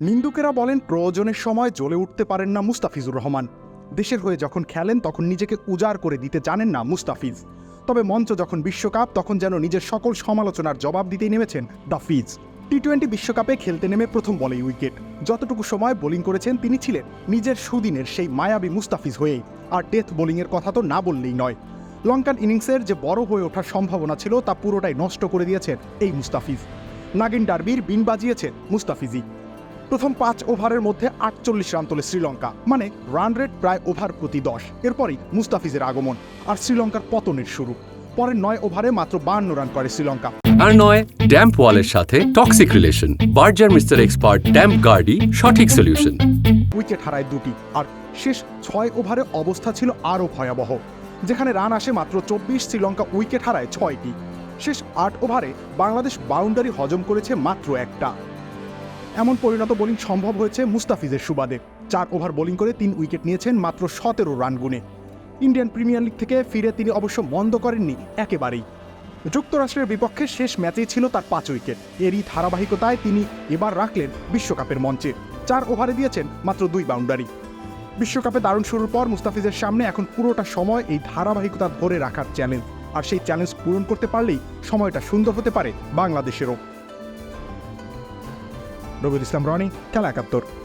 নিন্দুকেরা বলেন, প্রয়োজনের সময় জ্বলে উঠতে পারেন না মুস্তাফিজুর রহমান। দেশের হয়ে যখন খেলেন, তখন নিজেকে উজাড় করে দিতে জানেন না মুস্তাফিজ। তবে মঞ্চ যখন বিশ্বকাপ, তখন যেন নিজের সকল সমালোচনার জবাব দিতেই নেমেছেন দাফিজ টি টোয়েন্টি বিশ্বকাপে খেলতে নেমে প্রথম বলেই উইকেট। যতটুকু সময় বোলিং করেছেন, তিনি ছিলেন নিজের সুদিনের সেই মায়াবী মুস্তাফিজ হয়েই আর ডেথ বোলিংয়ের কথা তো না বললেই নয়। লঙ্কান ইনিংসের যে বড় হয়ে ওঠার সম্ভাবনা ছিল, তা পুরোটাই নষ্ট করে দিয়েছেন এই মুস্তাফিজ। নাগিন ডার্বির বিন বাজিয়েছেন মুস্তাফিজি প্রথম পাঁচ ওভারের মধ্যে আটচল্লিশ রান তোলে শ্রীলঙ্কা। মানে রান রেট প্রায় ওভার প্রতি দশ। এরপরই মুস্তাফিজের আগমন আর শ্রীলঙ্কার পতনের শুরু। পরের নয় ওভারে মাত্র বান্ন রান করে শ্রীলঙ্কা। আর নয় ড্যাম্প ওয়ালের সাথে toxic relation Berger mister expert damp গার্ডই সঠিক সলিউশন উইকেট হারায় দুটি আর শেষ ছয় ওভারে অবস্থা ছিল আরও ভয়াবহ। যেখানে রান আসে মাত্র চব্বিশ শ্রীলঙ্কা উইকেট হারায় ছয়টি। শেষ আট ওভারে বাংলাদেশ বাউন্ডারি হজম করেছে মাত্র একটা। এমন পরিণত বোলিং সম্ভব হয়েছে মুস্তাফিজের সুবাদে। চার ওভার বোলিং করে তিন উইকেট নিয়েছেন মাত্র সতেরো রান গুনে ইন্ডিয়ান প্রিমিয়ার লিগ থেকে ফিরে তিনি অবশ্য মন্দ করেননি একেবারেই। যুক্তরাষ্ট্রের বিপক্ষে শেষ ম্যাচেই ছিল তার পাঁচ উইকেট। এরই ধারাবাহিকতায় তিনি এবার রাখলেন বিশ্বকাপের মঞ্চে। চার ওভারে দিয়েছেন মাত্র দুই বাউন্ডারি। বিশ্বকাপে দারুণ শুরুর পর মুস্তাফিজের সামনে এখন পুরোটা সময় এই ধারাবাহিকতা ধরে রাখার চ্যালেঞ্জ। আর সেই চ্যালেঞ্জ পূরণ করতে পারলেই সময়টা সুন্দর হতে পারে বাংলাদেশেরও। Rogo Disclam Running, Calacaptor.